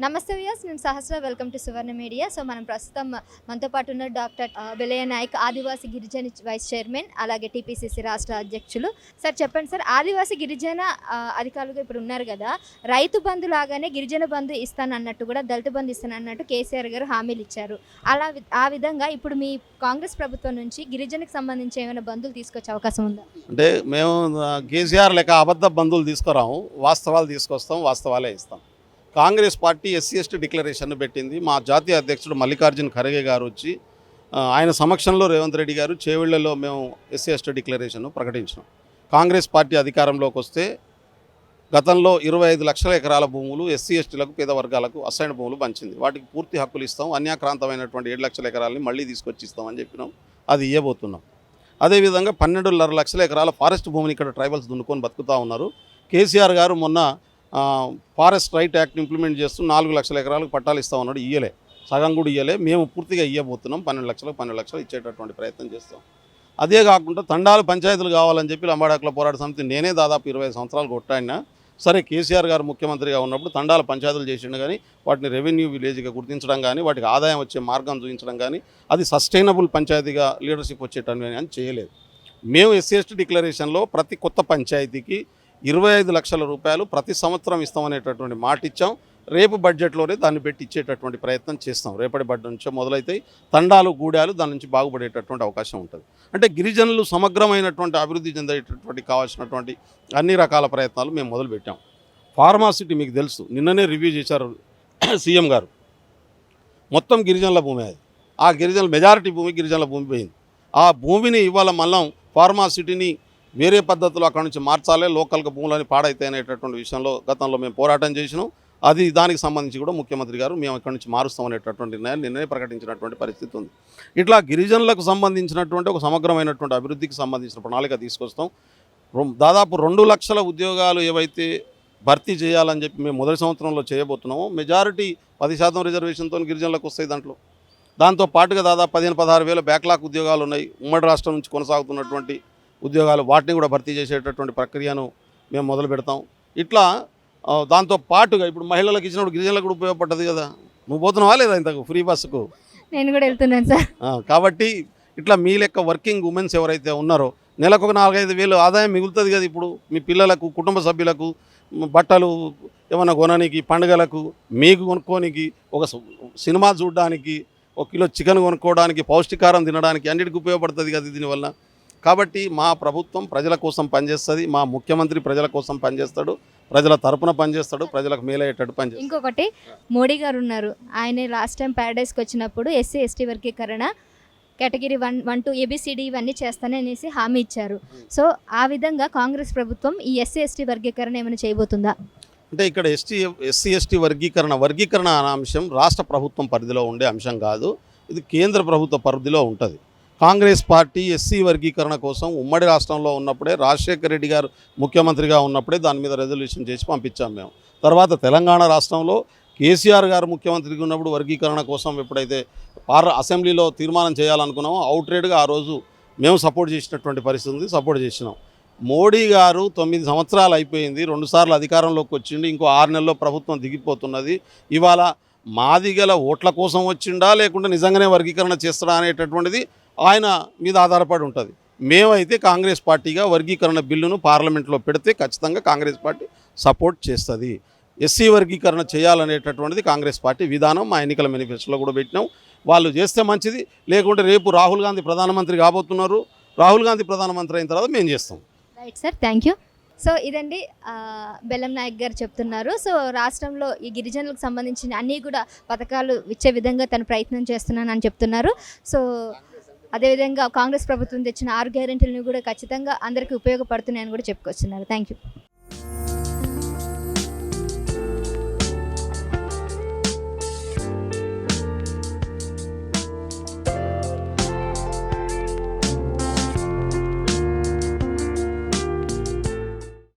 నమస్తే వ్యాస్ నేను Sahasra welcome to Suvarna media. So మనం ప్రస్తుతం మనతో పాటు ఉన్న డాక్టర్ ఆ, బెలయ్య నాయక్ ఆదివాసి గిరిజన వైస్ చైర్మన్ అలాగే టీపీసీసీ రాష్ట్ర అధ్యక్షులు. సార్ చెప్పండి సార్ ఆదివాసి గిరిజన అధికారులుగా ఇప్పుడు ఉన్నారు కదా రైతు బంధు లాగానే గిరిజన బంధు ఇస్తానన్నట్టు కూడా దళిత బంధు ఇస్తానన్నట్టు కేసీఆర్ గారు హామీలు ఇచ్చారు. అలా ఆ విధంగా ఇప్పుడు మీ కాంగ్రెస్ ప్రభుత్వం నుంచి గిరిజనకు సంబంధించి ఏమైనా బంధువులు తీసుకొచ్చే అవకాశం ఉందా? అంటే మేము కేసీఆర్ లేక అబద్ధ బంధువులు తీసుకురాము వాస్తవాలు తీసుకొస్తాం వాస్తవాలే ఇస్తాం. Congress party SC ST declaration పెట్టింది. మా జాతీయ అధ్యక్షుడు మల్లికార్జున్ ఖర్గే గారు వచ్చి ఆయన సమక్షంలో రేవంత్ రెడ్డి గారు చేవెళ్ళలో మేము ఎస్సీ ఎస్టీ డిక్లరేషన్ ప్రకటించినాం. కాంగ్రెస్ పార్టీ అధికారంలోకి వస్తే గతంలో ఇరవై ఐదు లక్షల ఎకరాల భూములు ఎస్సీ ఎస్టీలకు పేద వర్గాలకు అసైన్ భూములు పంచింది. వాటికి పూర్తి హక్కులు ఇస్తాం అన్యాక్రాంతమైనటువంటి ఏడు లక్షల ఎకరాలని మళ్ళీ తీసుకొచ్చి ఇస్తామని చెప్పినాం. అది ఇవ్వబోతున్నాం అదేవిధంగా పన్నెండున్నర లక్షల ఎకరాల ఫారెస్ట్ భూమిని ఇక్కడ ట్రైబల్స్ దున్నుకొని బతుకుతూ ఉన్నారు. కేసీఆర్ గారు మొన్న ఫారెస్ట్ రైట్ యాక్ట్ ఇంప్లిమెంట్ చేస్తూ నాలుగు లక్షల ఎకరాలకు పట్టాలు ఇస్తా ఉన్నాడు ఇయ్యలే. సగం కూడా ఇయ్యలే. మేము పూర్తిగా ఇయ్యబోతున్నాం. పన్నెండు లక్షలకు పన్నెండు లక్షలు ఇచ్చేటటువంటి ప్రయత్నం చేస్తాం. అదే కాకుండా తండాలు పంచాయతీలు కావాలని చెప్పి లంబాడాకుల పోరాట సమితి నేనే దాదాపు ఇరవై సంవత్సరాలు కొట్టాడినా. సరే కేసీఆర్ గారు ముఖ్యమంత్రిగా ఉన్నప్పుడు తండాల పంచాయతీలు చేసిండు కానీ వాటిని రెవెన్యూ విలేజ్గా గుర్తించడం కానీ వాటికి ఆదాయం వచ్చే మార్గం చూపించడం కానీ అది సస్టైనబుల్ పంచాయతీగా లీడర్షిప్ వచ్చేటని అని చేయలేదు. మేము ఎస్సీ ఎస్టీ డిక్లరేషన్లో ప్రతి కొత్త పంచాయతీకి ఇరవై ఐదు లక్షల రూపాయలు ప్రతి సంవత్సరం ఇస్తామనేటటువంటి మాట ఇచ్చాం రేపు బడ్జెట్లోనే దాన్ని పెట్టి ఇచ్చేటటువంటి ప్రయత్నం చేస్తాం. రేపటి బడ్జెట్ నుంచే మొదలైతాయి తండాలు గూడాలు దాని నుంచి బాగుపడేటటువంటి అవకాశం ఉంటుంది. అంటే గిరిజనులు సమగ్రమైనటువంటి అభివృద్ధి చెందేటటువంటి కావాల్సినటువంటి అన్ని రకాల ప్రయత్నాలు మేము మొదలుపెట్టాం ఫార్మాసిటీ మీకు తెలుసు. నిన్ననే రివ్యూ చేశారు సీఎం గారు. మొత్తం గిరిజనుల భూమి అది. ఆ గిరిజనుల మెజారిటీ భూమి గిరిజనుల భూమి పోయింది. ఆ భూమిని ఇవాళ మళ్ళం ఫార్మాసిటీని వేరే పద్ధతిలో అక్కడ నుంచి మార్చాలి లోకల్కి భూములని పాడైతే అనేటటువంటి విషయంలో గతంలో మేము పోరాటం చేసినాం. అది దానికి సంబంధించి కూడా ముఖ్యమంత్రి గారు మేము అక్కడి నుంచి మారుస్తామనేటటువంటి నిర్ణయాన్ని నిన్నే ప్రకటించినటువంటి పరిస్థితి ఉంది. ఇట్లా గిరిజనులకు సంబంధించినటువంటి ఒక సమగ్రమైనటువంటి అభివృద్ధికి సంబంధించిన ప్రణాళిక తీసుకొస్తాం. రొం- దాదాపు రెండు లక్షల ఉద్యోగాలు ఏవైతే భర్తీ చేయాలని చెప్పి మేము మొదటి సంవత్సరంలో చేయబోతున్నామో మెజారిటీ పది శాతం రిజర్వేషన్తో గిరిజనులకు వస్తాయి దాంట్లో. దాంతో పాటుగా దాదాపు పదిహేను పదహారు వేల బ్యాక్లాగ్ ఉద్యోగాలు ఉన్నాయి. ఉమ్మడి రాష్ట్రం నుంచి కొనసాగుతున్నటువంటి ఉద్యోగాలు వాటిని కూడా భర్తీ చేసేటటువంటి ప్రక్రియను మేము మొదలు పెడతాం. ఇట్లా దాంతో పాటుగా ఇప్పుడు మహిళలకు ఇచ్చినప్పుడు గిరిజనులకు కూడా ఉపయోగపడ్డది కదా. నువ్వు పోతున్నావా లేదా ఇంతకు ఫ్రీ బస్సుకు? నేను కూడా వెళ్తున్నాను సార్. కాబట్టి ఇట్లా మీ లెక్క వర్కింగ్ ఉమెన్స్ ఎవరైతే ఉన్నారో నెలకు ఒక నాలుగైదు వేలు ఆదాయం మిగులుతుంది కదా ఇప్పుడు మీ పిల్లలకు కుటుంబ సభ్యులకు బట్టలు ఏమైనా కొనడానికి పండుగలకు మీకు కొనుక్కోనికి ఒక సినిమా చూడడానికి ఒక కిలో చికెన్ కొనుక్కోవడానికి పౌష్టికారం తినడానికి అన్నిటికీ ఉపయోగపడుతుంది కదా దీనివల్ల. కాబట్టి మా ప్రభుత్వం ప్రజల కోసం పనిచేస్తుంది మా ముఖ్యమంత్రి ప్రజల కోసం పనిచేస్తాడు ప్రజల తరపున పనిచేస్తాడు ప్రజలకు మేలయ్యేటట్టు పనిచేస్తాడు. ఇంకొకటి మోడీ గారు ఉన్నారు ఆయన లాస్ట్ టైం ప్యారడైస్కి వచ్చినప్పుడు ఎస్సీ ఎస్టీ వర్గీకరణ category one one two A B C D ఇవన్నీ చేస్తాననేసి హామీ ఇచ్చారు. సో ఆ విధంగా కాంగ్రెస్ ప్రభుత్వం ఈ ఎస్సీ ఎస్టీ వర్గీకరణ ఏమైనా చేయబోతుందా? అంటే ఇక్కడ ఎస్టీ ఎస్సీ ఎస్టీ వర్గీకరణ వర్గీకరణ అనే అంశం రాష్ట్ర ప్రభుత్వం పరిధిలో ఉండే అంశం కాదు. ఇది కేంద్ర ప్రభుత్వ పరిధిలో ఉంటుంది. కాంగ్రెస్ పార్టీ ఎస్సీ వర్గీకరణ కోసం ఉమ్మడి రాష్ట్రంలో ఉన్నప్పుడే రాజశేఖర రెడ్డి గారు ముఖ్యమంత్రిగా ఉన్నప్పుడే దాని మీద రెజల్యూషన్ చేసి పంపించాం మేము. తర్వాత తెలంగాణ రాష్ట్రంలో కేసీఆర్ గారు ముఖ్యమంత్రిగా ఉన్నప్పుడు వర్గీకరణ కోసం ఎప్పుడైతే పార్ అసెంబ్లీలో తీర్మానం చేయాలనుకున్నామో అవుట్రేట్గా ఆ రోజు మేము సపోర్ట్ చేసినటువంటి పరిస్థితి ఉంది సపోర్ట్ చేసినాం. మోడీ గారు తొమ్మిది సంవత్సరాలు అయిపోయింది రెండుసార్లు అధికారంలోకి వచ్చిండి ఇంకో ఆరు నెలల్లో ప్రభుత్వం దిగిపోతున్నది. ఇవాళ మాదిగల ఓట్ల కోసం వచ్చిండా లేకుంటే నిజంగానే వర్గీకరణ చేస్తాడా అనేటటువంటిది ఆయన మీద ఆధారపడి ఉంటుంది. మేమైతే కాంగ్రెస్ పార్టీగా వర్గీకరణ బిల్లును పార్లమెంట్లో పెడితే ఖచ్చితంగా కాంగ్రెస్ పార్టీ సపోర్ట్ చేస్తుంది. ఎస్సీ వర్గీకరణ చేయాలనేటటువంటిది కాంగ్రెస్ పార్టీ విధానం మా ఎన్నికల మేనిఫెస్టోలో కూడా పెట్టినాం. వాళ్ళు చేస్తే మంచిది లేకుంటే రేపు రాహుల్ గాంధీ ప్రధానమంత్రి కాబోతున్నారు. రాహుల్ గాంధీ ప్రధానమంత్రి అయిన తర్వాత మేము చేస్తాం. Right sir thank you so ఇదండి బెల్లం నాయక్ గారు చెప్తున్నారు. సో రాష్ట్రంలో ఈ గిరిజనులకు సంబంధించిన అన్నీ కూడా పథకాలు ఇచ్చే విధంగా తను ప్రయత్నం చేస్తున్నానని చెప్తున్నారు. సో అదేవిధంగా కాంగ్రెస్ ప్రభుత్వం తెచ్చిన ఆరు గ్యారెంటీలను కూడా ఖచ్చితంగా అందరికీ ఉపయోగపడుతున్నాయని కూడా చెప్పుకొస్తున్నారు. Thank you